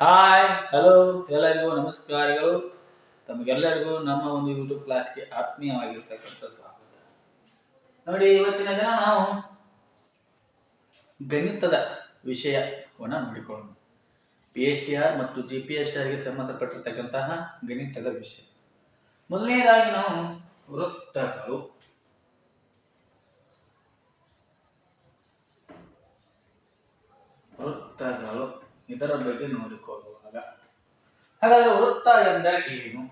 Hi hello ಎಲ್ಲರಿಗೂ ನಮಸ್ಕಾರಗಳು. ತಮಗೆಲ್ಲರಿಗೂ ನಮ್ಮ ಒಂದು ಯೂಟ್ಯೂಬ್ ಕ್ಲಾಸ್ಗೆ ಆತ್ಮೀಯವಾಗಿರ್ತಕ್ಕಂಥ ಸ್ವಾಗತ. ನೋಡಿ, ಇವತ್ತಿನ ದಿನ ನಾವು ಗಣಿತದ ವಿಷಯವನ್ನು ನೋಡಿಕೊಳ್ಳೋಣ. ಪಿ ಎಚ್ ಟಿ ಆರ್ ಮತ್ತು ಜಿ ಪಿ ಎಸ್ ಆರ್ಗೆ ಸಂಬಂಧಪಟ್ಟಿರ್ತಕ್ಕಂತಹ ಗಣಿತದ ವಿಷಯ. ಮೊದಲನೇದಾಗಿ ನಾವು ವೃತ್ತಗಳು. ವೃತ್ತಗಳು. ಇದರ ಬಗ್ಗೆ ನೋಡಿಕೊಳ್ಳುವಾಗ. ಹಾಗಾದ್ರೆ ವೃತ್ತ ಎಂದರೆ ಏನು?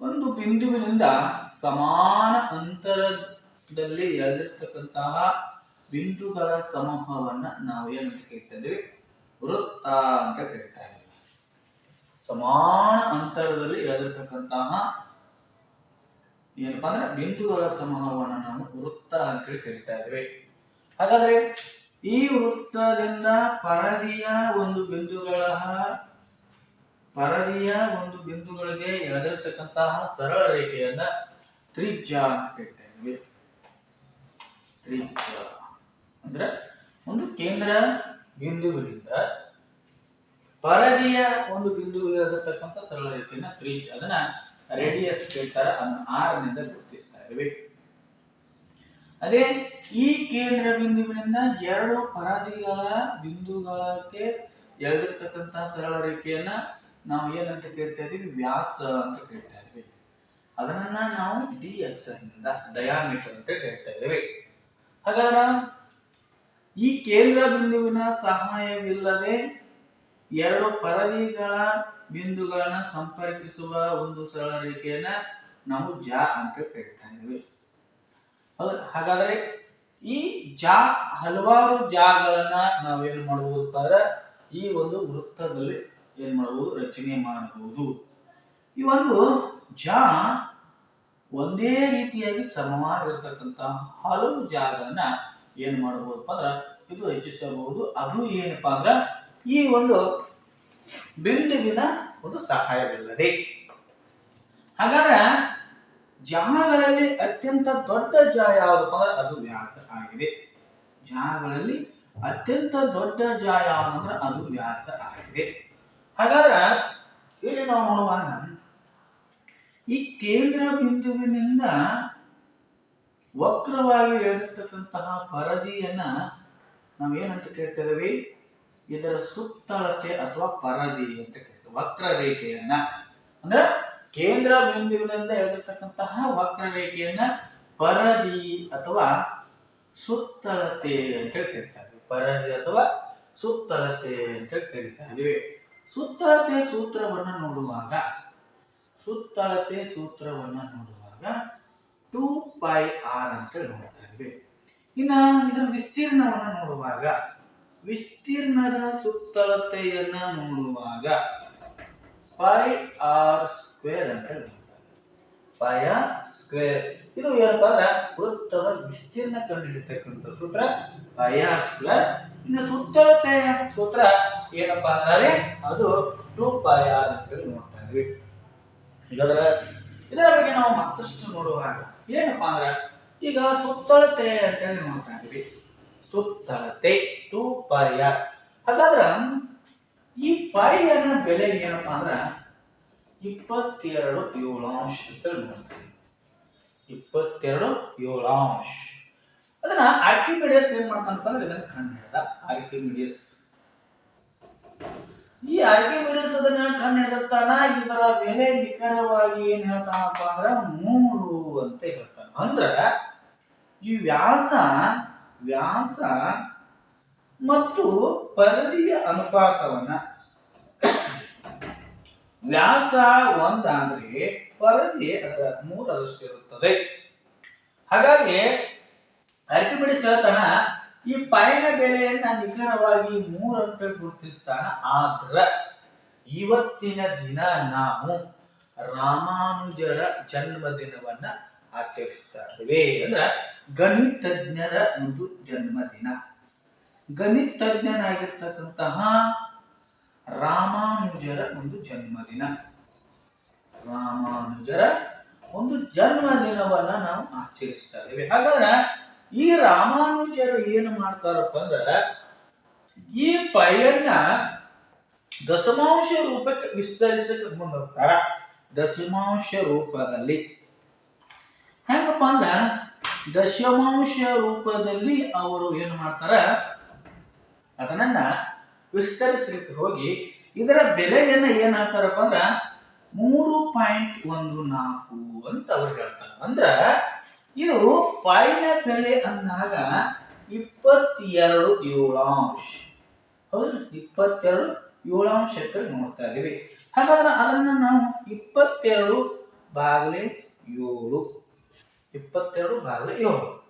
ಒಂದು ಬಿಂದುವಿನಿಂದ ಸಮಾನ ಅಂತರದಲ್ಲಿ ಎಳೆದಿರ್ತಕ್ಕಂತಹ ಬಿಂದುಗಳ ಸಮೂಹವನ್ನ ನಾವು ಏನಂತ ಕೇಳ್ತಾ ಇದ್ದೀವಿ ವೃತ್ತ ಅಂತ ಕೇಳ್ತಾ ಇದ್ದೀವಿ ಸಮಾನ ಅಂತರದಲ್ಲಿ ಎಳೆದಿರ್ತಕ್ಕಂತಹ ಏನಪ್ಪಾ ಅಂದ್ರೆ ಬಿಂದುಗಳ ಸಮೂಹವನ್ನ ನಾವು ವೃತ್ತ ಅಂತೇಳಿ ಕರಿತಾ ಇದ್ವಿ ಹಾಗಾದ್ರೆ ಈ ವೃತ್ತದಿಂದ ಪರದಿಯ ಒಂದು ಬಿಂದುಗಳ ಪರದಿಯ ಒಂದು ಬಿಂದುಗಳಿಗೆ ಎಳೆದಿರ್ತಕ್ಕಂತಹ ಸರಳ ರೇಖೆಯನ್ನ ತ್ರಿಜ್ಯ ಅಂತ ಕೇಳ್ತಾ ತ್ರಿಜ ಅಂದ್ರೆ ಒಂದು ಕೇಂದ್ರ ಬಿಂದುವಿನಿಂದ ಪರದಿಯ ಒಂದು ಬಿಂದು ಸರಳ ರೇಖೆಯನ್ನ ತ್ರಿಜ್ಯ ಅದನ್ನ ರೇಡಿಯಸ್ ಕೇಳ್ತಾರೆ ಅದನ್ನ ಆರ್ನಿಂದ ಗುರುತಿಸ್ತಾ ಇದ್ವಿ. ಅದೇ ಈ ಕೇಂದ್ರ ಬಿಂದುಗಳಿಂದ ಎರಡು ಪರದಿಗಳ ಬಿಂದುಗಳಕ್ಕೆ ಎಳೆದಿರ್ತಕ್ಕಂತಹ ಸರಳ ರೇಖೆಯನ್ನ ನಾವು ಏನಂತ ಕೇಳ್ತಾ ಇದೀವಿ ವ್ಯಾಸ ಅಂತ ಕೇಳ್ತಾ ಇದ್ವಿ ಅದನ್ನ ನಾವು ಡಿ ನಿಂದ ಡಯಾಮೀಟರ್ ಅಂತ ಕೇಳ್ತಾ ಇದ್ದೇವೆ. ಹಾಗಾದ್ರೆ ಈ ಕೇಂದ್ರ ಬಿಂದುವಿನ ಸಹಾಯವಿಲ್ಲದೆ ಎರಡು ಪರದಿಗಳ ಬಿಂದುಗಳನ್ನ ಸಂಪರ್ಕಿಸುವ ಒಂದು ಸರಳ ರೇಖೆಯನ್ನ ನಾವು ಜ ಅಂತ ಕೇಳ್ತಾ ಇದ್ದೇವೆ. ಹಾಗಾದ್ರೆ ಈ ಜಾ, ಹಲವಾರು ಜಾಗಳನ್ನ ನಾವೇನ್ ಮಾಡಬಹುದು ಅಂದ್ರೆ ಈ ಒಂದು ವೃತ್ತದಲ್ಲಿ ಏನ್ ಮಾಡಬಹುದು ರಚನೆ ಮಾಡಬಹುದು. ಈ ಒಂದು ಜಾ ಒಂದೇ ರೀತಿಯಾಗಿ ಸಮವಾಗಿರ್ತಕ್ಕಂತ ಹಲವು ಜಾಗಗಳನ್ನ ಏನ್ ಮಾಡಬಹುದು ಅಂದ್ರ ಇದು ರಚಿಸಬಹುದು ಅದು ಏನಪ್ಪಾ ಅಂದ್ರ ಈ ಒಂದು ಬಿಂದುವಿನ ಒಂದು ಸಹಾಯವಿಲ್ಲದೆ. ಹಾಗಾದ್ರೆ ಜಾಗಗಳಲ್ಲಿ ಅತ್ಯಂತ ದೊಡ್ಡ ಜ ಯಾವುದಪ್ಪ ಅಂದ್ರೆ ಅದು ವ್ಯಾಸ ಆಗಿದೆ. ಜಾಗಗಳಲ್ಲಿ ಅತ್ಯಂತ ದೊಡ್ಡ ಜಾ ಯಾವ್ದಂದ್ರೆ ಅದು ವ್ಯಾಸ ಆಗಿದೆ. ಹಾಗಾದ್ರೆ ಇಲ್ಲಿ ನಾವು ನೋಡುವಾಗ ಈ ಕೇಂದ್ರ ಬಿಂದುವಿನಿಂದ ವಕ್ರವಾಗಿ ಎಳೆದಿರ್ತಕ್ಕಂತಹ ಪರದಿಯನ್ನ ನಾವೇನಂತ ಕೇಳ್ತೇವೆ? ಇದರ ಸುತ್ತಳತೆ ಅಥವಾ ಪರದಿ ಅಂತ ಕೇಳ್ತೇವೆ. ವಕ್ರ ರೇಖೆಯನ್ನ ಅಂದ್ರೆ ಕೇಂದ್ರ ಬಿಂದುಗಳಿಂದ ಎಳೆದಿರ್ತಕ್ಕಂತಹ ವಕ್ರರೇಖೆಯನ್ನ ಪರದಿ ಅಥವಾ ಸುತ್ತಳತೆ ಅಂತ ಕರಿತಾರೆ ಪರದಿ ಅಥವಾ ಸುತ್ತಳತೆ ಅಂತ ಕರಿತಾ ಇದ್ದೀವಿ ಸುತ್ತಳತೆ ಸೂತ್ರವನ್ನ ನೋಡುವಾಗ, ಸುತ್ತಳತೆ ಸೂತ್ರವನ್ನ ನೋಡುವಾಗ ಟೂ ಪೈ ಆರ್ ಅಂತ ನೋಡ್ತಾ ಇದ್ವಿ ಇನ್ನ ಇದರ ವಿಸ್ತೀರ್ಣವನ್ನ ನೋಡುವಾಗ, ವಿಸ್ತೀರ್ಣದ ಸುತ್ತಳತೆಯನ್ನ ನೋಡುವಾಗ ಪೈ ಆರ್ ಸ್ಕ್ವೇರ್ ಅಂತ ಹೇಳಿ ಪೈ ಆರ್ ಸ್ಕ್ವೇರ್ ಇದು ಏನಪ್ಪ ಅಂದ್ರೆ ವೃತ್ತದ ವಿಸ್ತೀರ್ಣ ಕಂಡುಹಿಡಿತಕ್ಕಂಥ ಸೂತ್ರ. ಪೈ ಆರ್ ಸ್ಕ್ವೇರ್ ಇನ್ನು ಸುತ್ತಳತೆ ಸೂತ್ರ ಏನಪ್ಪ ಅಂದ್ರೆ ಅದು ಟೂ ಪೈ ಆರ್ ಅಂತ ಹೇಳಿ ನೋಡ್ತಾ ಇದ್ವಿ. ಇದರ ಇದರ ಬಗ್ಗೆ ನಾವು ಮತ್ತಷ್ಟು ನೋಡುವಾಗ ಏನಪ್ಪಾ ಅಂದ್ರೆ ಈಗ ಸುತ್ತಳತೆ ಅಂತ ಹೇಳಿ ನೋಡ್ತಾ ಇದ್ವಿ. ಸುತ್ತಳತೆ ಟೂ ಪೈ ಹಾಗಾದ್ರೆ ಹಾಗಾದ್ರ ಈ ಪೈ ಅನ್ನ ಬೆಲೆ ಏನಪ್ಪಾ ಅಂದ್ರ ಇಪ್ಪತ್ತೆರಡು ಏಳಾಂಶ ಅಂತ ನೋಡ್ತೀವಿ ಇಪ್ಪತ್ತೆರಡು ಏಳಾಂಶ ಅದನ್ನ ಆರ್ಕಿಮಿಡಿಯಸ್ ಏನ್ ಮಾಡ್ತಾನಪ್ಪ ಇದನ್ನ ಕಂಡು ಹಿಡ್ದ ಆರ್ಕಿಮಿಡಿಯಸ್ ಈ ಆರ್ಕಿಮಿಡಿಯಸ್ ಅದನ್ನ ಕಂಡು ಇದರ ಬೆಲೆ ನಿಖರವಾಗಿ ಏನ್ ಹೇಳ್ತಾನಪ್ಪ ಅಂದ್ರ ಮೂರು ಅಂತ ಹೇಳ್ತಾನ. ಅಂದ್ರ ಈ ವ್ಯಾಸ ವ್ಯಾಸ ಮತ್ತು ಪರದಿಯ ಅನುಪಾತವನ್ನ ವ್ಯಾಸ ಒಂದ ಅಂದ್ರೆ ಪರದಿ ಅದರ ಮೂರರಷ್ಟು ಇರುತ್ತದೆ ಹಾಗಾಗಿ ಆರ್ಕಿಮಿಡಿಸ್ ಹೇಳ್ತಾನ ಈ ಪೈನ ಬೆಲೆಯನ್ನ ನಿಖರವಾಗಿ ಮೂರಂತೆ ಗುರುತಿಸ್ತಾನ ಆದ್ರ ಇವತ್ತಿನ ದಿನ ನಾವು ರಾಮಾನುಜರ ಜನ್ಮದಿನವನ್ನ ಆಚರಿಸ್ತಾ ಇದ್ದೇವೆ. ಅಂದ್ರ ಗಣಿತಜ್ಞರ ಒಂದು ಜನ್ಮದಿನ. ಗಣಿತಜ್ಞನಾಗಿರ್ತಕ್ಕಂತಹ ರಾಮಾನುಜರ ಒಂದು ಜನ್ಮದಿನ. ರಾಮಾನುಜರ ಒಂದು ಜನ್ಮದಿನವನ್ನ ನಾವು ಆಚರಿಸ್ತಾ ಇದ್ದೇವೆ. ಹಾಗಾದ್ರೆ ಈ ರಾಮಾನುಜರು ಏನು ಮಾಡ್ತಾರಪ್ಪ ಅಂದ್ರೆ ಈ ಪೈಯನ್ನ ದಶಮಾಂಶ ರೂಪಕ್ಕೆ ವಿಸ್ತರಿಸಕ್ಕೆ ಮುಂದೋಗ್ತಾರ ದಶಮಾಂಶ ರೂಪದಲ್ಲಿ. ಹೆಂಗಪ್ಪ ಅಂದ್ರೆ ದಶಮಾಂಶ ರೂಪದಲ್ಲಿ ಅವರು ಏನು ಮಾಡ್ತಾರ ಅದನ್ನ ವಿಸ್ತರಿಸಲಿಕ್ಕೆ ಹೋಗಿ ಇದರ ಬೆಲೆಯನ್ನ ಏನ್ ಹಾಕ್ತಾರಪ್ಪ ಅಂದ್ರ ಮೂರು ಪಾಯಿಂಟ್ ಒಂದು ನಾಲ್ಕು ಅಂತ ಅವ್ರು ಹೇಳ್ತಾರೆ. ಅಂದ್ರ ಇದು ಪಾಯಿನ ಬೆಲೆ ಅಂದಾಗ ಇಪ್ಪತ್ತೆರಡು ಏಳಾಂಶ. ಹೌದು, ಇಪ್ಪತ್ತೆರಡು ಏಳಾಂಶಕ್ಕೆ ನೋಡ್ತಾ ಇದೀವಿ. ಹಾಗಾದ್ರೆ ಅದನ್ನ ನಾವು ಇಪ್ಪತ್ತೆರಡು ಬಾಗಿಲೆ ಏಳು. ಇಪ್ಪತ್ತೆರಡು ಬಾಗಿಲೆ ಏಳು.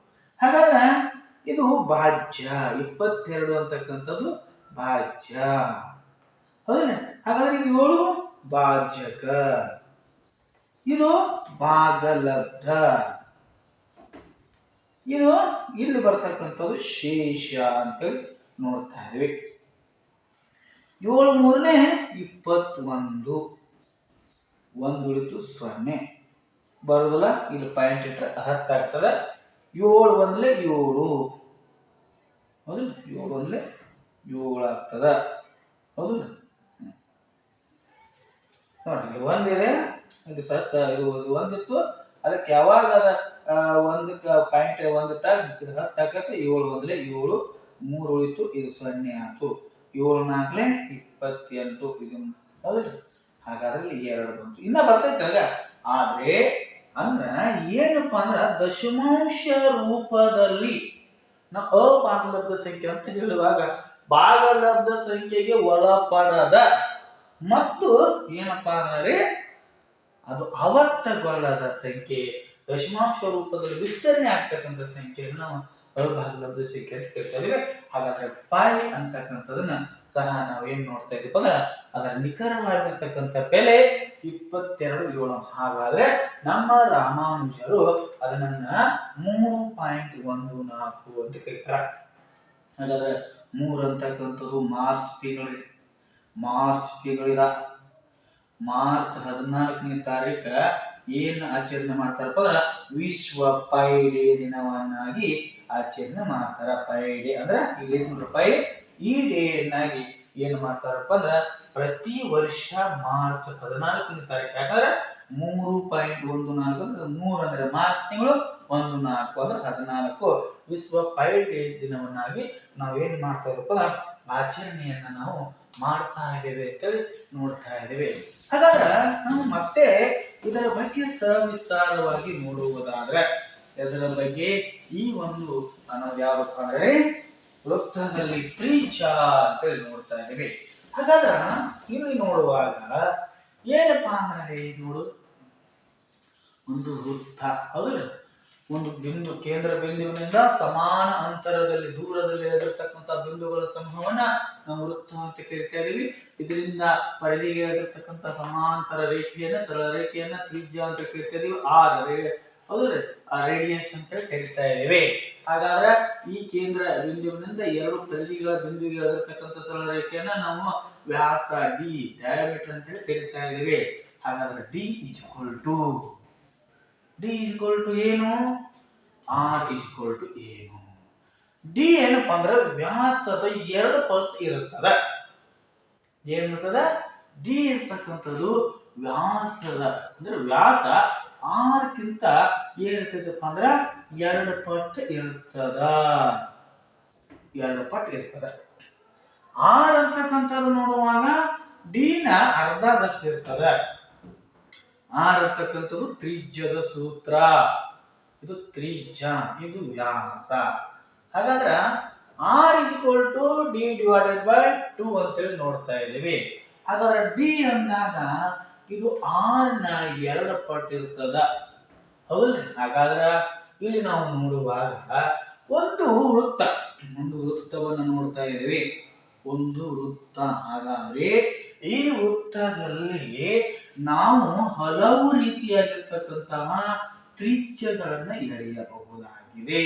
ಹಾಗಾದ್ರೆ ಇದು ಭಾಜ್ಯ, ಇಪ್ಪತ್ತೆರಡು ಅಂತಕ್ಕಂಥದ್ದು ಭಾಜ್ಯ. ಹೌದಾ ಹಾಗಾದ್ರೆ ಇದು ಏಳು ಭಾಜ್ಯಕ ಇದು ಭಾಗಲಬ್ಧ. ಇದು ಇಲ್ಲಿ ಬರ್ತಕ್ಕಂಥದ್ದು ಶೇಷ ಅಂತೇಳಿ ನೋಡ್ತಾ ಇದ್ವಿ. ಏಳು ಮೂರನೇ, ಇಪ್ಪತ್ತೊಂದು. ಒಂದು ಉಳಿತು ಸೊನ್ನೆ. ಬರೋದಿಲ್ಲ, ಇಲ್ಲಿ ಪಾಯಿಂಟ್ ಇಟ್ಟರೆ ಹತ್ತಾಗ್ತದೆ ಏಳು ಒಂದ್ಲೆ ಏಳು. ಹೌದು, ಏಳು ಒಂದ್ಲೆ ಏಳಾಗ್ತದ. ಹೌದು. ನೋಡಿ ಒಂದಿದೆ ಅದು ಸತ್ತ, ಇದು ಒಂದಿತ್ತು. ಅದಕ್ಕೆ ಯಾವಾಗ ಅದ ಒಂದ ಒಂದಕ್ಕೆ ಪಾಯಿಂಟ್ ಒಂದಿಟ್ಟ ಇದು ಹತ್ತಾಕತ್ತೆ ಏಳು ಒಂದ್ಲೆ ಏಳು. ಮೂರು ಉಳಿತು, ಇದು ಸೊನ್ನೆ ಆಯ್ತು. ಏಳು ನಾಲ್ಕಲೆ ಇಪ್ಪತ್ತೆಂಟು, ಇದು ಹೌದು. ಹಾಗಾದ್ರೆ ಎರಡು ಬಂತು. ಇನ್ನ ಬರ್ತೈತೆ ಅಲ್ಲ ಆದ್ರೆ ಅಂದ್ರ ಏನಪ್ಪ ಅಂದ್ರ ದಶಮಾಂಶ ರೂಪದಲ್ಲಿ ನಾವು ಅಭಾಗಲಬ್ಧ ಸಂಖ್ಯೆ ಅಂತ ಹೇಳುವಾಗ ಭಾಗಲಬ್ಧ ಸಂಖ್ಯೆಗೆ ಒಳಪಡದ. ಮತ್ತು ಏನಪ್ಪಾ ಅಂದ್ರೆ ಅದು ಆವರ್ತಗೊಳ್ಳದ ಸಂಖ್ಯೆ, ದಶಮಾಂಶ ರೂಪದಲ್ಲಿ ವಿಸ್ತರಣೆ ಆಗ್ತಕ್ಕಂಥ ಸಂಖ್ಯೆಯನ್ನು ಅಂತ ಕರಿತಾ ಇದೀವಿ ಹಾಗಾದ್ರೆ ಪೈ ಅಂತಕ್ಕಂಥದನ್ನ ಸಹ ನಾವು ಏನ್ ನೋಡ್ತಾ ಇದೀವಿ ಅಂದ್ರೆ ಅದರ ನಿಖರವಾಗಿರ್ತಕ್ಕಂಥ ಬೆಲೆ ಇಪ್ಪತ್ತೆರಡು ಏಳು ಅಂಶ. ಹಾಗಾದ್ರೆ ನಮ್ಮ ರಾಮಾನುಜರು ಅದನ್ನ ಮೂರು ಪಾಯಿಂಟ್ ಒಂದು ನಾಲ್ಕು ಅಂತ ಕರೀತಾರೆ ಹಾಗಾದ್ರೆ ಮೂರು ಅಂತಕ್ಕಂಥದ್ದು ಮಾರ್ಚ್ ತಿಂಗಳಿದೆ. ಮಾರ್ಚ್ ತಿಂಗಳಿದ ಮಾರ್ಚ್ ಹದಿನಾಲ್ಕನೇ ತಾರೀಕ ಏನ್ ಆಚರಣೆ ಮಾಡ್ತಾರಪ್ಪ ಅಂದ್ರ ವಿಶ್ವ ಪೈ ಡೇ ದಿನವನ್ನಾಗಿ ಆಚರಣೆ ಮಾಡ್ತಾರ ಪೈ ಡೇ. ಅಂದ್ರ ಇಲ್ಲಿ ಪೈ ಈ ಡೇನಾಗಿ ಏನ್ ಮಾಡ್ತಾರಪ್ಪ ಅಂದ್ರ ಪ್ರತಿ ವರ್ಷ ಮಾರ್ಚ್ ಹದಿನಾಲ್ಕನೇ ತಾರೀಕು. ಯಾಕಂದ್ರೆ ಮೂರು ಪಾಯಿಂಟ್ ಒಂದು ನಾಲ್ಕು ಅಂದ್ರೆ ಮೂರು ಅಂದ್ರೆ ಮಾರ್ಚ್ ತಿಂಗಳು ಒಂದು ನಾಲ್ಕು ಅಂದ್ರೆ ಹದಿನಾಲ್ಕು. ವಿಶ್ವ ಪೈ ಡೇ ದಿನವನ್ನಾಗಿ ನಾವು ಮಾಡ್ತಾ ಮಾಡ್ತಾರಪ್ಪ ಆಚರಣೆಯನ್ನ ನಾವು ಮಾಡ್ತಾ ಇದ್ದೇವೆ ಅಂತೇಳಿ ನೋಡ್ತಾ ಇದ್ದೇವೆ ಹಾಗಾದ್ರೆ ನಾವು ಮತ್ತೆ ಇದರ ಬಗ್ಗೆ ಸವಿಸ್ತಾರವಾಗಿ ನೋಡುವುದಾದ್ರೆ ಇದರ ಬಗ್ಗೆ ಈ ಒಂದು ನಾವು ಯಾವಪ್ಪ ಅಂದ್ರೆ ವೃತ್ತದಲ್ಲಿ ಪ್ರೀಚ ಅಂತೇಳಿ ನೋಡ್ತಾ ಇದ್ದೇವೆ. ಹಾಗಾದ್ರೆ ಇಲ್ಲಿ ನೋಡುವಾಗ ಏನಪ್ಪಾ ಅಂದ್ರೆ ನೋಡು. ಒಂದು ವೃತ್ತ, ಹೌದು ಒಂದು ಬಿಂದು, ಕೇಂದ್ರ ಬಿಂದುವಿನಿಂದ ಸಮಾನ ಅಂತರದಲ್ಲಿ, ದೂರದಲ್ಲಿ ಇರತಕ್ಕಂಥ ಬಿಂದುಗಳ ಸಮೂಹವನ್ನ ನಾವು ವೃತ್ತ ಅಂತ ಕರಿತಾ ಇದೀವಿ ಇದರಿಂದ ಪರಿಧಿಗೆ ಇರತಕ್ಕಂಥ ಸಮಾಂತರ ರೇಖೆಯನ್ನ, ಸರಳ ರೇಖೆಯನ್ನ ತ್ರಿಜ್ಯ ಅಂತ ಕರಿತಾ ಇದೀವಿ ಆರ್ ಹೌದ್ರಿ ರೇಡಿಯಸ್ ಅಂತ ಕರಿತಾ ಇದ್ದೇವೆ. ಹಾಗಾದ್ರೆ ಈ ಕೇಂದ್ರ ಬಿಂದುವಿನಿಂದ ಎರಡು ಪರಿಧಿಗಳ ಬಿಂದುವಿಗೆ ಇರತಕ್ಕಂಥ ಸರಳ ರೇಖೆಯನ್ನ ನಾವು ವ್ಯಾಸ ಡಿ ಡಯಾಮೀಟರ್ ಅಂತ ಹೇಳಿ ಕರಿತಾ ಇದ್ದೇವೆ. ಹಾಗಾದ್ರೆ D is two D is two ಏನು? ಆರ್ ಇಸ್ ಟು ಏನು? ಡಿ ಏನಪ್ಪ ಅಂದ್ರೆ ವ್ಯಾಸದ ಎರಡು ಪಟ್ಟು ಇರುತ್ತದ. ಏನಿರ್ತದ ಡಿ ಇರ್ತಕ್ಕಂಥದ್ದು ವ್ಯಾಸದ, ಅಂದ್ರೆ ವ್ಯಾಸ ಆರ್ಕ್ಕಿಂತ ಏನಿರ್ತೈತಪ್ಪ ಅಂದ್ರೆ ಎರಡು ಪಟ್ಟು ಇರ್ತದ. ಎರಡು ಪಟ್ಟು ಇರ್ತದ. ಆರ್ ಅಂತಕ್ಕಂಥದ್ದು ನೋಡುವಾಗ ಡಿ ನ ಅರ್ಧದಷ್ಟು ಇರ್ತದ. ಆರ್ ಅಂತಕ್ಕಂಥದ್ದು ತ್ರಿಜ್ಯದ ಸೂತ್ರ. ಇದು ತ್ರಿಜ್ಯ, ಇದು ವ್ಯಾಸ. ಹಾಗಾದ್ರೆ R is to D divided by two ಅಂತೇಳಿ ನೋಡ್ತಾ ಇದ್ದೀವಿ. ಹಾಗಾದ್ರೆ ಡಿ ಅಂದಾಗ ಇದು ಆರ್ನ ಎರಡು ಪಟ್ಟು ಇರ್ತದ. ಹೌದ್ರಿ? ಹಾಗಾದ್ರೆ ಇಲ್ಲಿ ನಾವು ನೋಡುವಾಗ ಒಂದು ವೃತ್ತ, ಒಂದು ವೃತ್ತವನ್ನು ನೋಡ್ತಾ ಇದ್ದೀವಿ. ಒಂದು ವೃತ್ತ ಹಾಗಾದ್ರೆ ಈ ವೃತ್ತದಲ್ಲಿ ನಾವು ಹಲವು ರೀತಿಯಾಗಿರ್ತಕ್ಕಂತಹ ತ್ರಿಜ್ಯಗಳನ್ನ ಎಳೆಯಬಹುದಾಗಿದೆ.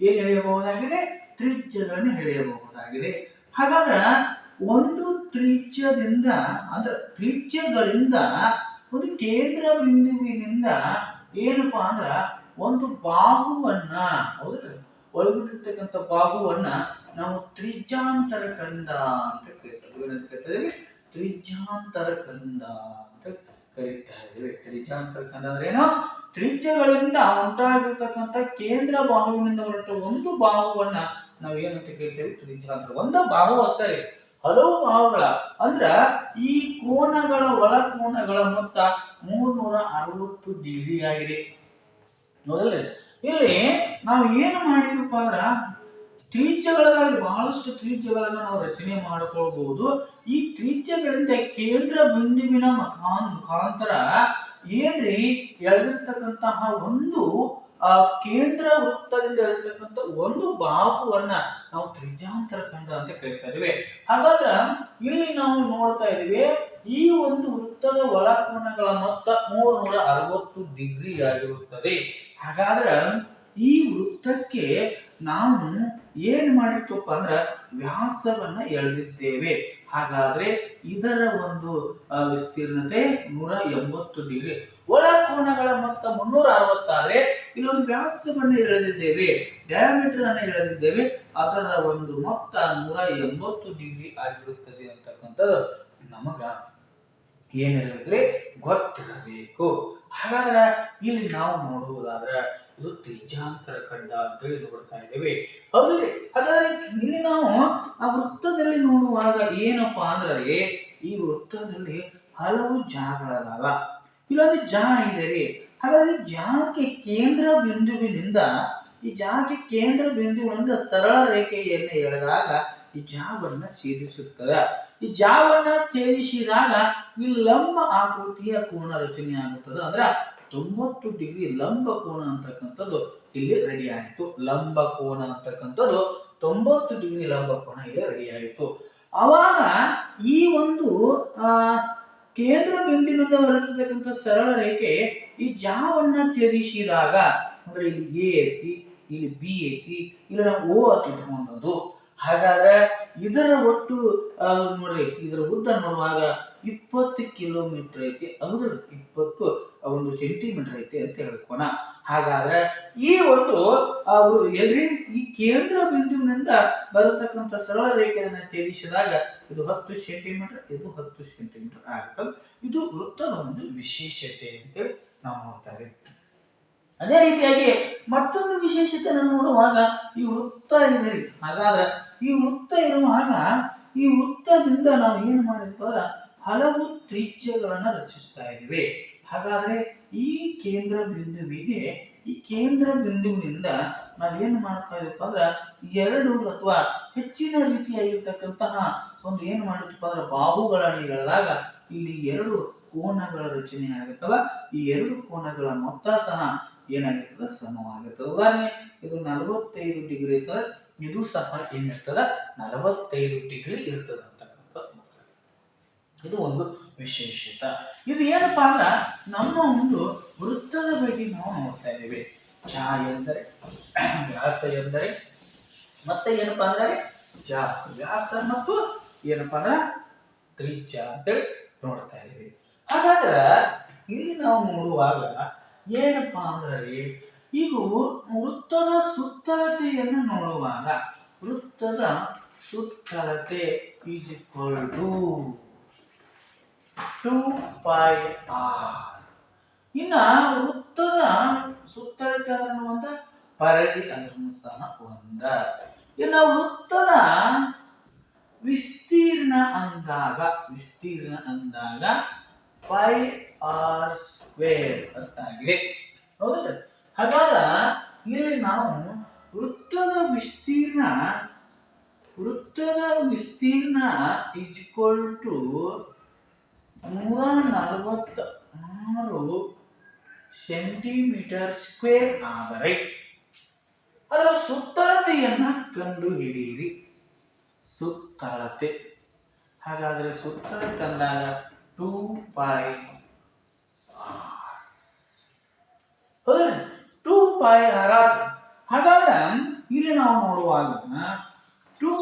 ಏನ್ ಎಳೆಯಬಹುದಾಗಿದೆ? ತ್ರಿಜ್ಯಗಳನ್ನು ಎಳೆಯಬಹುದಾಗಿದೆ. ಹಾಗಾದ್ರೆ ಒಂದು ತ್ರಿಜ್ಯದಿಂದ, ಅಂದ್ರೆ ತ್ರಿಜ್ಯಗಳಿಂದ, ಒಂದು ಕೇಂದ್ರ ಬಿಂದುವಿನಿಂದ ಏನಪ್ಪಾ ಅಂದ್ರ ಒಂದು ಬಾಹುವನ್ನ, ಹೌದ್ರಿ? ಒಳಗೊಂಡಿರ್ತಕ್ಕಂಥ ಬಾಹುವನ್ನ ನಾವು ತ್ರಿಜಾಂತರ ಕಂದ ಅಂತ ಕರಿತೀವಿ ತ್ರಿಜಾಂತರ ಕಂದ ಅಂತ ಕರೀತಾ ಇದ್ದೀವಿ ತ್ರಿಜಾಂತರ ಕಂದ ಅಂದ್ರೆ ಏನು? ತ್ರಿಜ್ಯಗಳಿಂದ ಉಂಟಾಗಿರ್ತಕ್ಕಂಥ ಕೇಂದ್ರ ಬಾಹುವಿನಿಂದ ಹೊರಟ ಒಂದು ಬಾಹುವನ್ನ ನಾವು ಏನಂತ ಕರಿತೇವೆ? ತ್ರಿಜಾಂತರ ಒಂದು ಬಾಹು ಅಷ್ಟೇ ಹಲವು ಭಾವಗಳ, ಅಂದ್ರ ಈ ಕೋನಗಳ ಒಳ ಕೋನಗಳ ಮೊತ್ತ ಮೂರ್ನೂರ ಅರವತ್ತು ಡಿಗ್ರಿ ಆಗಿದೆ. ಇಲ್ಲಿ ನಾವು ಏನು ಮಾಡಿದಪ್ಪ ಅಂದ್ರ ತ್ರಿಜ್ಯಗಳಲ್ಲಿ ಬಹಳಷ್ಟು ತ್ರಿಜ್ಯಗಳನ್ನ ನಾವು ರಚನೆ ಮಾಡಿಕೊಳ್ಬಹುದು ಈ ತ್ರಿಜ್ಯಗಳಿಂದ ಕೇಂದ್ರ ಬಿಂದುವಿನ ಮುಖಾಂತರ ಏನ್ರಿ ಎಳೆದಿರ್ತಕ್ಕಂತಹ ಒಂದು ಆ ಕೇಂದ್ರ ವೃತ್ತದಿಂದ ಇರತಕ್ಕಂಥ ಒಂದು ಬಾಹುವನ್ನ ನಾವು ತ್ರಿಜಾಂತರ ಖಂಡ ಅಂತ ಕರಿತಾ ಇದೀವಿ ಹಾಗಾದ್ರ ಇಲ್ಲಿ ನಾವು ನೋಡ್ತಾ ಇದೀವಿ ಈ ಒಂದು ವೃತ್ತದ ಒಳಕೋನಗಳ ಮೊತ್ತ ಮೂರ್ನೂರ ಅರವತ್ತು ಡಿಗ್ರಿ ಆಗಿರುತ್ತದೆ. ಹಾಗಾದ್ರೆ ಈ ವೃತ್ತಕ್ಕೆ ನಾವು ಏನು ಮಾಡಿರ್ತಪ್ಪ ಅಂದ್ರ ವ್ಯಾಸವನ್ನ ಎಳೆದಿದ್ದೇವೆ. ಹಾಗಾದ್ರೆ ಇದರ ಒಂದು ವಿಸ್ತೀರ್ಣತೆ ನೂರ ಎಂಬತ್ತು ಡಿಗ್ರಿ. ಒಳಕೋನಗಳ ಮೊತ್ತ ಮುನ್ನೂರ ಅರವತ್ತಾರೆ ಇಲ್ಲೊಂದು ವ್ಯಾಸವನ್ನ ಎಳೆದಿದ್ದೇವೆ. ಡಯಾಮೀಟರ್ ಅನ್ನು ಎಳೆದಿದ್ದೇವೆ. ಅದರ ಒಂದು ಮೊತ್ತ ನೂರ ಎಂಬತ್ತು ಡಿಗ್ರಿ ಆಗಿರುತ್ತದೆ ಅಂತಕ್ಕಂಥದ್ದು ನಮಗ. ಏನಿರಬೇಕ್ರಿ ಗೊತ್ತಿರಬೇಕು. ಹಾಗಾದ್ರೆ ಇಲ್ಲಿ ನಾವು ನೋಡುವುದಾದ್ರೆ ಇದು ತ್ರಿಜಾಂತರ ಖಂಡ ಅಂತ ಹೇಳಿ ನೋಡ್ತಾ ಇದ್ದೇವೆ. ಹೌದ್ರಿ ಹಾಗಾದ್ರೆ ಇಲ್ಲಿ ನಾವು ಆ ವೃತ್ತದಲ್ಲಿ ನೋಡುವಾಗ ಏನಪ್ಪಾ ಅಂದ್ರೆ ಈ ವೃತ್ತದಲ್ಲಿ ಹಲವು ಜಾಗಳದಾವ ಇಲ್ಲೊಂದು ಜಾ ಇದೆ ರೀ. ಹಾಗಾದ್ರೆ ಜಾಗಕ್ಕೆ ಕೇಂದ್ರ ಬಿಂದುವಿನಿಂದ, ಈ ಜಾಗಕ್ಕೆ ಕೇಂದ್ರ ಬಿಂದುವಿನಿಂದ ಸರಳ ರೇಖೆಯನ್ನು ಎಳೆದಾಗ ಈ ಜಾಗವನ್ನು ಛೇದಿಸುತ್ತದೆ. ಈ ಜಾವನ್ನ ಛೇದಿಸಿದಾಗ ಈ ಲಂಬ ಆಕೃತಿಯ ಕೋಣ ರಚನೆ ಆಗುತ್ತದೆ. ಅಂದ್ರೆ ತೊಂಬತ್ತು ಡಿಗ್ರಿ ಲಂಬ ಕೋಣ ಅಂತಕ್ಕಂಥದ್ದು ಇಲ್ಲಿ ರೆಡಿ ಆಯಿತು. ಲಂಬ ಕೋಣ ಅಂತಕ್ಕಂಥದ್ದು ತೊಂಬತ್ತು ಡಿಗ್ರಿ ಲಂಬ ಕೋಣ ಇಲ್ಲಿ ರೆಡಿ ಆಯಿತು. ಅವಾಗ ಈ ಒಂದು, ಆ, ಕೇಂದ್ರ ಬಿಂದುವಿನಿಂದ ಹೊರಟಿರ್ತಕ್ಕಂಥ ಸರಳ ರೇಖೆ ಈ ಜಾವನ್ನ ಛೇದಿಸಿದಾಗ ಅಂದ್ರೆ ಇಲ್ಲಿ ಎ ಐತಿ ಇಲ್ಲಿ ಬಿ ಐತಿ ಇಲ್ಲಿ ನಾವು ಓ ಅಂತ ಇಟ್ಕೊಂಡದ್ದು. ಹಾಗಾದ್ರೆ ಇದರ ಒಟ್ಟು ನೋಡ್ರಿ, ಇದರ ಉದ್ದ ನೋಡುವಾಗ ಇಪ್ಪತ್ತು ಕಿಲೋಮೀಟರ್ ಐತಿ ಅಂದ್ರೆ ಇಪ್ಪತ್ತು ಒಂದು ಸೆಂಟಿಮೀಟರ್ ಐತಿ ಅಂತ ಹೇಳ್ಕೋಣ ಹಾಗಾದ್ರೆ ಈ ಒಂದು ಎಲ್ರಿ, ಈ ಕೇಂದ್ರ ಬಿಂದುವಿನಿಂದ ಬರತಕ್ಕಂಥ ಸರಳ ರೇಖೆಯನ್ನು ಛೇದಿಸಿದಾಗ ಇದು ಹತ್ತು ಸೆಂಟಿಮೀಟರ್ ಇದು ಹತ್ತು ಸೆಂಟಿಮೀಟರ್ ಆಗ್ತದೆ. ಇದು ವೃತ್ತದ ಒಂದು ವಿಶೇಷತೆ ಅಂತೇಳಿ ನಾವು ನೋಡ್ತಾ ಇದ್ದೀವಿ. ಅದೇ ರೀತಿಯಾಗಿ ಮತ್ತೊಂದು ವಿಶೇಷತೆ ನೋಡುವಾಗ ಈ ವೃತ್ತ ಇದೆ ಹಾಗಾದ್ರೆ ಈ ವೃತ್ತ ಇರುವಾಗ ಈ ವೃತ್ತದಿಂದ ನಾವು ಏನು ಮಾಡಿದ್ವಿ ಅಂದ್ರೆ ಹಲವು ತ್ರಿಜ್ಯಗಳನ್ನ ರಚಿಸ್ತಾ ಇದ್ದೀವಿ. ಹಾಗಾದ್ರೆ ಈ ಕೇಂದ್ರ ಬಿಂದುವಿಗೆ, ಈ ಕೇಂದ್ರ ಬಿಂದುವಿನಿಂದ ನಾವೇನು ಮಾಡ್ತಾ ಇದೀವಪ್ಪ ಅಂದ್ರೆ ಎರಡು ಅಥವಾ ಹೆಚ್ಚಿನ ರೀತಿಯಾಗಿರ್ತಕ್ಕಂತಹ ಒಂದು ಏನು ಮಾಡಿದ್ವಿ ಅಂದ್ರೆ ಬಾಹುಗಳನ್ನು ಎಳೆದಾಗ ಇಲ್ಲಿ ಎರಡು ಕೋನಗಳ ರಚನೆ ಆಗುತ್ತವ. ಈ ಎರಡು ಕೋನಗಳ ಮೊತ್ತ ಸಹ ಏನಾಗಿರ್ತದೆ? ಸಮವಾಗಿರ್ತದೆ. ಉದಾಹರಣೆ, ಇದು ನಲವತ್ತೈದು ಡಿಗ್ರಿ ಇರ್ತದೆ, ಇದು ಸಹ ಏನಿರ್ತದ? ನಲವತ್ತೈದು ಡಿಗ್ರಿ ಇರ್ತದೆ ಅಂತಕ್ಕಂಥದ್ದು ಇದು ಒಂದು ವಿಶೇಷತ. ಇದು ಏನಪ್ಪಾ ಅಂದ್ರ, ನಮ್ಮ ಒಂದು ವೃತ್ತದ ಬಗ್ಗೆ ನಾವು ನೋಡ್ತಾ ಇದ್ದೀವಿ. ಚಾ ಎಂದರೆ, ವ್ಯಾಸ ಎಂದರೆ, ಮತ್ತೆ ಏನಪ್ಪಾ ಅಂದ್ರೆ ಜಾ ವ್ಯಾಸ ಮತ್ತು ಏನಪ್ಪಾ ಅಂದ್ರ, ತ್ರಿಜ್ಯ ಅಂತೇಳಿ ನೋಡ್ತಾ ಇದ್ದೀವಿ. ಹಾಗಾದ್ರೆ, ಇಲ್ಲಿ ನಾವು ನೋಡುವಾಗ ಏನಪ್ಪಾ ಅಂದ್ರೆ ಈಗ ವೃತ್ತದ ಸುತ್ತಳತೆಯನ್ನು ನೋಡುವಾಗ, ವೃತ್ತದ ಸುತ್ತಳತೆ is equal to two pi R ಇನ್ನ ವೃತ್ತದ ಸುತ್ತಳತೆ ಅನ್ನುವಂತ ಪರಿಧಿ ಅದನ್ನು ಸಹ ಒಂದ. ಇನ್ನ ವೃತ್ತದ ವಿಸ್ತೀರ್ಣ ಅಂದಾಗ ವಿಸ್ತೀರ್ಣ ಅಂದಾಗ ಪೈ ಆರ್ ಸ್ಕ್ವೇರ್ ಅಂತ ಆಗಿದೆ. ಹಾಗಾದ ಇಲ್ಲಿ ನಾವು ವೃತ್ತದ ವಿಸ್ತೀರ್ಣ ವೃತ್ತದ ವಿಸ್ತೀರ್ಣ ಈಕ್ವಲ್ ಟು ನೂರ ನಲವತ್ತ ಆರು ಸೆಂಟಿಮೀಟರ್ ಸ್ಕ್ವೇರ್ ಆದರೆ, ಅದರ ಸುತ್ತಳತೆಯನ್ನು ಕಂಡು ಹಿಡಿಯಿರಿ ಸುತ್ತಳತೆ. ಹಾಗಾದರೆ ಸುತ್ತಳತೆ ಅಂದಾಗ two pi two pi R ಆತು ಹಾಗಾದ್ರೆ ಇಲ್ಲಿ ನಾವು ನೋಡುವಾಗ ಟೂ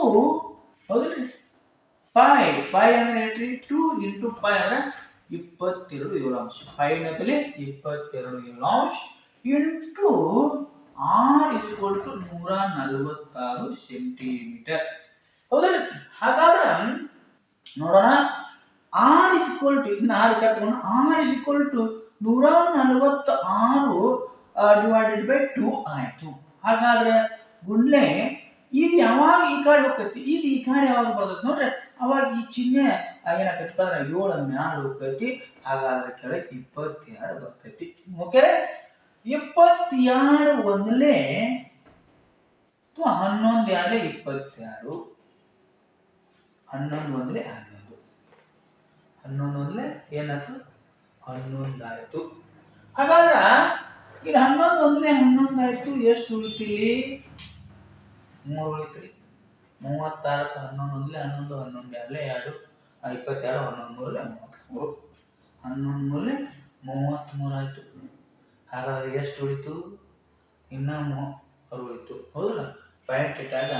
ಹೌದ್ರಿ ಪೈ ಪೈ ಅಂದ್ರೆ ಹೇಳ್ರಿ ಟೂ ಇಂಟು ಪೈ ಅಂದ್ರೆ ಇಪ್ಪತ್ತೆರಡು ಏಳಾಂಶ ಪೈ ನಕಲಿ ಇಪ್ಪತ್ತೆರಡು ಏಳಾಂಶ into R is equal to ನೂರ ನಲವತ್ತಾರು ಸೆಂಟಿಮೀಟರ್ ಹೌದಲ್ಲ? ಹಾಗಾದ್ರೆ ನೋಡೋಣ ಆರ್ ಇಸ್ ಇಕ್ವಲ್ ಟು ಇದನ್ನ ಆರ್ ಕಟ್ಕೊಂಡು ಆರ್ ಇಸ್ ಇಕ್ವಲ್ ಟು ನೂರ ನಲವತ್ತ ಆರು ಡಿವೈಡೆಡ್ ಬೈ ಟೂ ಆಯ್ತು. ಹಾಗಾದ್ರೆ ಗುಂಡ್ಲೆ, ಇದು ಯಾವಾಗ ಈ ಕಡೆ ಹೋಗ್ತೈತಿ? ಇದು ಈ ಕಡೆ ಯಾವಾಗ ಬರ್ತೈತಿ ನೋಡ್ರಿ? ಅವಾಗ ಈ ಚಿಹ್ನೆ ಏನಾಕೈತಿ ಅಂದ್ರೆ ಏಳ ಮ್ಯಾಲ ಹೋಗ್ತೈತಿ. ಹಾಗಾದ್ರೆ ಕೆಳಗೆ ಇಪ್ಪತ್ತೆರಡು ಬರ್ತೈತಿ. ಓಕೆ ಇಪ್ಪತ್ತೆರಡು ಒಂದಲೇ ಅಥವಾ ಹನ್ನೊಂದು ಎರಡೇ ಇಪ್ಪತ್ತೆರಡು. ಹನ್ನೊಂದು ಒಂದಲೇ ಹನ್ನೊಂದು ಮೊದಲೆ ಒಂದಲೇ ಏನಾಯ್ತು? ಹನ್ನೊಂದಾಯ್ತು. ಹಾಗಾದ್ರೆ ಈಗ ಹನ್ನೊಂದು ಒಂದಲೇ ಹನ್ನೊಂದಾಯ್ತು, ಎಷ್ಟು ಉಳಿತೀವಿ? ಮೂರು ಉಳಿತ್ರಿ. ಮೂವತ್ತಾರಕ್ಕೆ ಹನ್ನೊಂದು ಒಂದಲೇ ಹನ್ನೊಂದು ಹನ್ನೊಂದು ಎರಡಲೇ ಎರಡು ಇಪ್ಪತ್ತೆರಡು ಹನ್ನೊಂದು ಮೂರಲೆ ಮೂವತ್ತ್ಮೂರು. ಹನ್ನೊಂದು ಮೂರಲೆ ಮೂವತ್ತ್ಮೂರು ಆಯಿತು. ಹಾಗಾದ್ರೆ ಎಷ್ಟು ಉಳಿತು? ಇನ್ನೂ ಮೂ ಉಳಿತು. ಹೌದಲ್ಲ ಪಾಯಿಂಟ್ ಇಟ್ಟಾಗ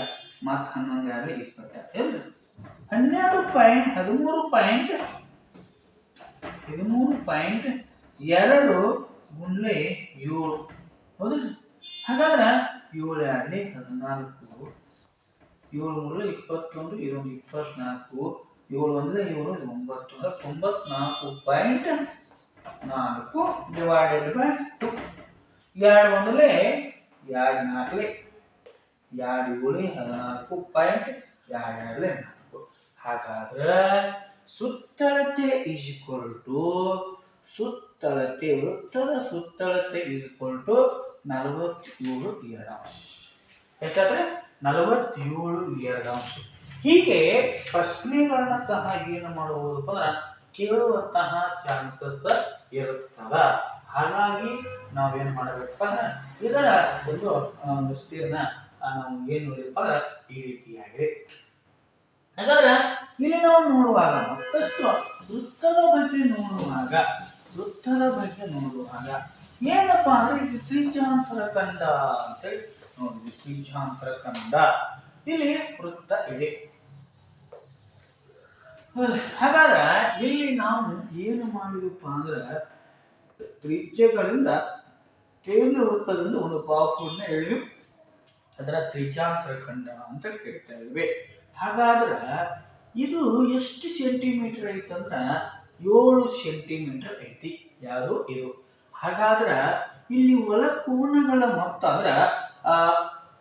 ಮತ್ತೆ ಹನ್ನೊಂದು, ಎರಡಲೇ ಇಪ್ಪತ್ತೆರಡು. ಹನ್ನೆರಡು ಪಾಯಿಂಟ್ ಹದಿಮೂರು ಪಾಯಿಂಟ್ ಹದಿಮೂರು ಪಾಯಿಂಟ್ ಎರಡು ಗುಂಡ್ಲೆ ಏಳು. ಹೌದಲ್ರಿ ಹಾಗಾದ್ರೆ ಏಳು ಎರಡನೇ ಹದಿನಾಲ್ಕು. ಏಳು ಮೂರು ಇಪ್ಪತ್ತೊಂದು ಏಳು ಇಪ್ಪತ್ನಾಲ್ಕು. ಏಳು ಒಂದ್ರೆ ಏಳು, ಒಂಬತ್ತು ಅಂದ್ರೆ ತೊಂಬತ್ನಾಲ್ಕು ಪಾಯಿಂಟ್ ನಾಲ್ಕು ಡಿವೈಡೆಡ್ ಬೈ ಟು. ಎರಡು ಒಂದಲೇ ಎರಡು ನಾಲ್ಕಲೆ. ಎರಡು ಏಳು ಹದಿನಾಲ್ಕು ಪಾಯಿಂಟ್ ಎರಡು ಎರಡಲೆ ನಾಲ್ಕು. ಹಾಗಾದ್ರೆ ಸುತ್ತಳತೆ ಟು ಸುತ್ತಳತೆ ವೃತ್ತದ ಸುತ್ತಳತೆ ಇಸ್ಕೊಂಡು ನಲವತ್ತೇಳು ಎರಡಾಂಶ ಎಷ್ಟಾದ್ರೆ? ನಲವತ್ತೇಳು ಎರಡಾಂಶ ಹೀಗೆ ಪ್ರಶ್ನೆಗಳನ್ನ ಸಹ ಏನು ಮಾಡಬಹುದು ಅಂದ್ರೆ ಕೇಳುವಂತಹ ಚಾನ್ಸಸ್ ಇರುತ್ತದ. ಹಾಗಾಗಿ ನಾವೇನ್ ಮಾಡಬೇಕಪ್ಪ ಅಂದ್ರೆ ಇದರ ಒಂದು ಸ್ಥಿರನ ನಾವು ಏನ್ ನೋಡಿದಪ್ಪ ಈ ರೀತಿಯಾಗಿದೆ. ಹಾಗಾದ್ರೆ ಇಲ್ಲಿ ನಾವು ನೋಡುವಾಗ ಮತ್ತಷ್ಟು ವೃತ್ತದ ಬಗ್ಗೆ ನೋಡುವಾಗ, ವೃತ್ತದ ಬಗ್ಗೆ ನೋಡುವಾಗ ಏನಪ್ಪಾ ಅಂದ್ರೆ ಇದು ತ್ರಿಜಾಂತರ ಕಂಡ ಅಂತೇಳಿ ನೋಡಿ ತ್ರಿಜಾಂತರ ಕಂಡ ಇಲ್ಲಿ ವೃತ್ತ ಇದೆ? ಹಾಗಾದ್ರೆ ಇಲ್ಲಿ ನಾವು ಏನು ಮಾಡಿದಪ್ಪ ಅಂದ್ರೆ ತ್ರಿಜ್ಯಗಳಿಂದ ಕೇಂದ್ರ ವೃತ್ತದಿಂದ ಒಂದು ಬಾಹುವನ್ನ ಎಳೆದು ಅದರ ತ್ರಿಜಾಂತರ ಖಂಡ ಅಂತ ಕೇಳ್ತಾ ಇವೆ ಹಾಗಾದ್ರೆ ಇದು ಎಷ್ಟು ಸೆಂಟಿಮೀಟರ್ ಐತಂದ್ರೆ ಏಳು ಸೆಂಟಿಮೀಟರ್ ಐತಿ. ಯಾವುದು? ಇದು. ಹಾಗಾದ್ರೆ ಇಲ್ಲಿ ಒಳಕೋನಗಳ ಮೊತ್ತ ಅಂದ್ರೆ ಆ,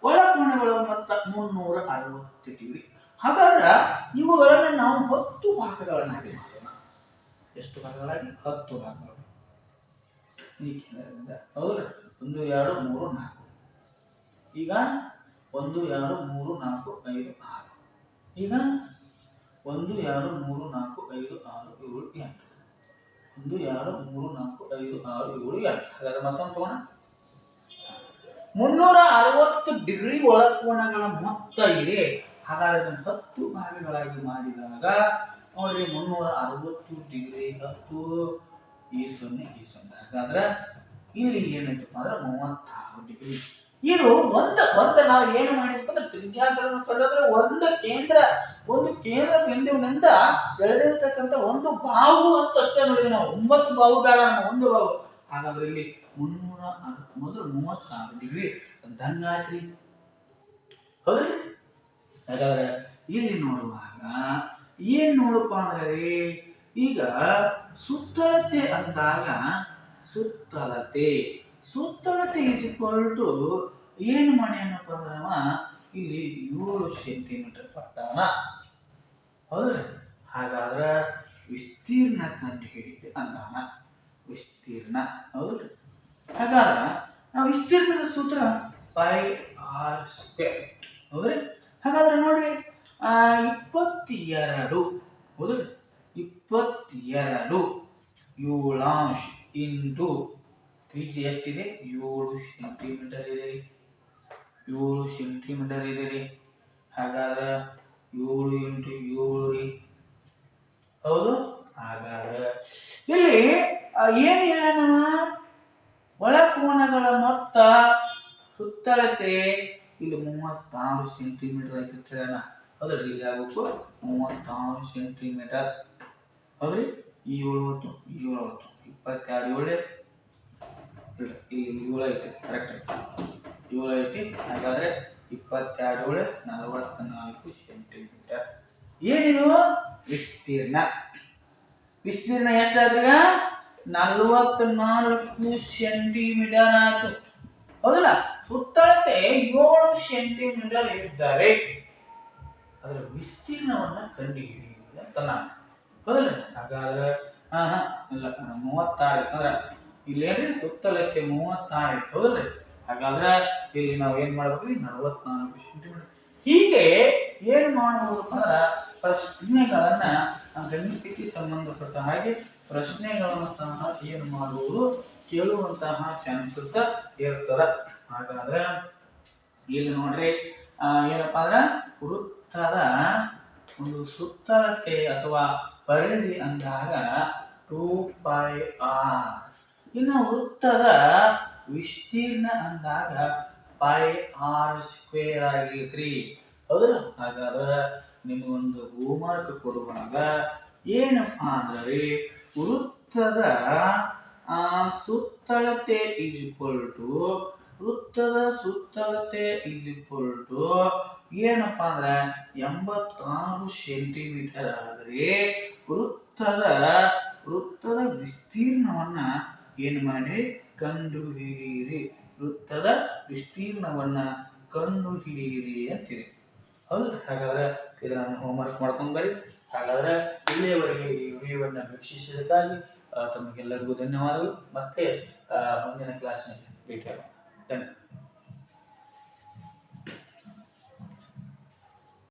ಒಳಕೋನಗಳ ಮೊತ್ತ ಮುನ್ನೂರ ಅರವತ್ತು ಡಿಗ್ರಿ ಹಾಗಾದ್ರೆ ಇವುಗಳನ್ನು ನಾವು ಹತ್ತು ಭಾಗಗಳನ್ನಾಗಿ ಮಾಡೋಣ. ಎಷ್ಟು ಭಾಗಗಳಾಗಿ? ಹತ್ತು ಭಾಗಗಳು. ಹೌದ್ರ? ಒಂದು ಎರಡು ಮೂರು ನಾಲ್ಕು. ಈಗ ಒಂದು ಎರಡು ಮೂರು ನಾಲ್ಕು ಐದು ಆರು. ಈಗ ಒಂದು, ಎರಡು, ಮೂರು, ನಾಲ್ಕು, ಐದು, ಆರು, ಏಳು, ಎಂಟು. ಒಂದು, ಎರಡು, ಮೂರು, ನಾಲ್ಕು, ಐದು, ಆರು, ಏಳು, ಎಂಟು. ಹಾಗಾದ್ರೆ ಮತ್ತೊಂದು ತಗೋಣ. ಮುನ್ನೂರ ಅರವತ್ತು ಡಿಗ್ರಿ ಒಳಕೋನಗಳ ಮೊತ್ತ ಇದೆ. ಹಾಗಾದ್ರೆ ಅದನ್ನು ಹತ್ತು ಭಾಗಗಳಾಗಿ ಮಾಡಿದಾಗ, ನೋಡ್ರಿ, ಮುನ್ನೂರ ಅರವತ್ತು ಡಿಗ್ರಿ ಹತ್ತು, ಈ ಸೊನ್ನೆ ಈ ಸೊನ್ನೆ. ಹಾಗಾದ್ರೆ ಇಲ್ಲಿ ಏನಾಯ್ತಪ್ಪ ಅಂದ್ರೆ ಮೂವತ್ತಾರು ಡಿಗ್ರಿ. ಇದು ಒಂದ ಒಂದ ನಾವು ಏನು ಮಾಡಿದ್ವಿ? ತ್ರಿಜ್ಯಾತರವನ್ನು ಕಂಡೋದ್ರೆ ಒಂದು ಕೇಂದ್ರ ಒಂದು ಕೇಂದ್ರ ಬಿಂದುವಿನಿಂದ ಬೆಳೆದಿರ್ತಕ್ಕಂಥ ಒಂದು ಬಾಹು ಅಂತ ಅಷ್ಟೇ ನೋಡಿದ್ವಿ ನಾವು. ಒಂಬತ್ತು ಬಾಹು ಬೇಡ ನಮ್ಮ ಒಂದು ಬಾಹು ಹಾಗಾದ್ರೆ ಇಲ್ಲಿ ಮುನ್ನೂರ ಮೊದಲು ಮೂವತ್ತಾರು ಡಿಗ್ರಿ ದಂಗಾತ್ರಿ ಹೌದ್ರಿ? ಹಾಗಾದ್ರೆ ಇಲ್ಲಿ ನೋಡುವಾಗ ಏನ್ ನೋಡಪ್ಪ ಅಂದ್ರೆ ಈಗ ಸುತ್ತಳತೆ ಅಂದಾಗ ಸುತ್ತಳತೆ. ಸುತ್ತಳತೆ ಟು ಏನು ಮಾಡ್ಯಾನಪ್ಪ ಅಂದ್ರೆ ಅವ ಇಲ್ಲಿ ಏಳು ಸೆಂಟಿಮೀಟರ್ ಪಟ್ಟಾನ ಹೌದ್ರಿ? ಹಾಗಾದ್ರೆ ವಿಸ್ತೀರ್ಣ ಕಂಡು ಅಂತಾನ. ಅಂದಾನ ವಿಸ್ತೀರ್ಣ, ಹೌದ್ರಿ? ಹಾಗಾದ್ರೆ ನಾವು ವಿಸ್ತೀರ್ಣದ ಸೂತ್ರ ಪೈ ಆರ್ ಸ್ಕ್ವೇರ್ ಹೌದ್ರಿ? ಹಾಗಾದ್ರೆ ನೋಡ್ರಿ ಇಪ್ಪತ್ತೆರಡು, ಹೌದ್ರಿ? ಇಪ್ಪತ್ತೆರಡು ಏಳಾಂಶ ಇಂಟು ತ್ರಿಜ್ಯ ಎಷ್ಟಿದೆ? ಏಳು ಸೆಂಟಿಮೀಟರ್ ಇದೆ. ಏಳು ಸೆಂಟಿಮೀಟರ್ ಇದೆ ರೀ ಹಾಗಾದ್ರೆ ಏಳು ಇಂಟು ಏಳು ರೀ. ಹೌದು? ಹಾಗಾದ್ರೆ ಇಲ್ಲಿ ಏನು ಹೇಳೋಣ ಒಳಕೋನಗಳ ಮೊತ್ತ ಸುತ್ತಳತೆ, ಇಲ್ಲಿ ಮೂವತ್ತಾರು ಸೆಂಟಿಮೀಟರ್ ಐತೆ ಹೇಳೋಣ ಹೌದ್ರಿ ಆಗ್ಬೇಕು. ಮೂವತ್ತಾರು ಸೆಂಟಿಮೀಟರ್ ಹೌದ್ರಿ ಏಳು ಈ ಏಳು ಇಪ್ಪತ್ತೆರಡು, ಏಳು ಇಲ್ಲಿ ಏಳು ಐತೆ ಕರೆಕ್ಟ್ ಐತೆ ಏಳು ಐತಿ. ಹಾಗಾದ್ರೆ ಇಪ್ಪತ್ತೆರಡು ನಲವತ್ನಾಲ್ಕು ಸೆಂಟಿಮೀಟರ್. ಏನಿದು? ವಿಸ್ತೀರ್ಣ. ವಿಸ್ತೀರ್ಣ ಎಷ್ಟಾದ್ರೀಗ? ನಲವತ್ನಾಲ್ಕು ಸೆಂಟಿಮೀಟರ್ ಆಯ್ತು. ಹೌದಲ್ಲ? ಸುತ್ತಳತೆ ಏಳು ಸೆಂಟಿಮೀಟರ್ ಇದ್ದಾರೆ ಅದರ ವಿಸ್ತೀರ್ಣವನ್ನ ಕಂಡುಹಿಡಿಯುವುದು ಅಂತ ನಾನು. ಹೌದಲ್ಲ? ಹಾಗಾದ್ರೆ ಹಾ ಹಾ ಇಲ್ಲ, ಮೂವತ್ತಾರು ಅಂದ್ರೆ ಇಲ್ಲೇನ್ರಿ? ಸುತ್ತಳತೆ ಮೂವತ್ತಾರು ಹೌದಲ್ಲ? ಹಾಗಾದ್ರೆ ಇಲ್ಲಿ ನಾವು ಏನ್ ಮಾಡ್ಬೇಕ್ರಿ ನಲವತ್ನಾಲ್ಕು ಸೆಂಟಿಮೀಟರ್ ಹೀಗೆ ಏನ್ ಮಾಡಬಹುದು ಅಂದ್ರೆ ಪ್ರಶ್ನೆಗಳನ್ನ ಗಣಿತಕ್ಕೆ ಸಂಬಂಧಪಟ್ಟ ಹಾಗೆ ಪ್ರಶ್ನೆಗಳನ್ನು ಸಹ ಏನು ಮಾಡುವುದು? ಕೇಳುವಂತಹ ಚಾನ್ಸಸ್ ಇರ್ತದ. ಹಾಗಾದ್ರೆ ಇಲ್ಲಿ ನೋಡ್ರಿ ಏನಪ್ಪಾ ಅಂದ್ರೆ ವೃತ್ತದ ಒಂದು ಸುತ್ತಳತೆ ಅಥವಾ ಪರಿಧಿ ಅಂದಾಗ ಟೂ ಪೈ ಆರ್ ಇನ್ನು ವೃತ್ತದ ವಿಸ್ತೀರ್ಣ ಅಂದಾಗ ಪೈ ಆರ್ ಸ್ಕ್ವೇರ್ ಆಗಿರ್ತ್ರಿ. ಹೌದಲ್ಲ ಹಾಗಾದ್ರೆ ನಿಮಗೊಂದು ಹೋಮ್ವರ್ಕ್ ಕೊಡುವಾಗ ಏನಪ್ಪಾ ಅಂದ್ರೆ ವೃತ್ತದ ಸುತ್ತಳತೆ ಈಸ್ ಈಕ್ವಲ್ ಟು ವೃತ್ತದ ಸುತ್ತಳತೆ ಈಸ್ ಈಕ್ವಲ್ ಟು ಏನಪ್ಪ ಅಂದ್ರೆ ಎಂಬತ್ತಾರು ಸೆಂಟಿಮೀಟರ್ ಆದರೆ ವೃತ್ತದ ವೃತ್ತದ ವಿಸ್ತೀರ್ಣವನ್ನ ಏನು ಮಾಡಿ? ಕಂಡು ಹಿಡಿಯಿರಿ. ವೃತ್ತದ ವಿಸ್ತೀರ್ಣವನ್ನ ಕಂಡು ಹಿಡಿಯಿರಿ ಅಂತೀರಿ. ಹೌದು, ಹಾಗಾದ್ರೆ ಇದನ್ನ ಹೋಮ್ವರ್ಕ್ ಮಾಡ್ಕೊಂಡು ಬರ್ರಿ. ಹಾಗಾದ್ರೆ ಇಲ್ಲಿಯವರೆಗೆ ಈ ವಿಡಿಯೋವನ್ನು ವೀಕ್ಷಿಸಿದ್ದಕ್ಕಾಗಿ ತಮಗೆಲ್ಲರಿಗೂ ಧನ್ಯವಾದಗಳು. ಮತ್ತೆ ಮುಂದಿನ ಕ್ಲಾಸ್ನಲ್ಲಿ ಭೇಟಿಯಾಗೋಣ. ಧನ್ಯವಾದ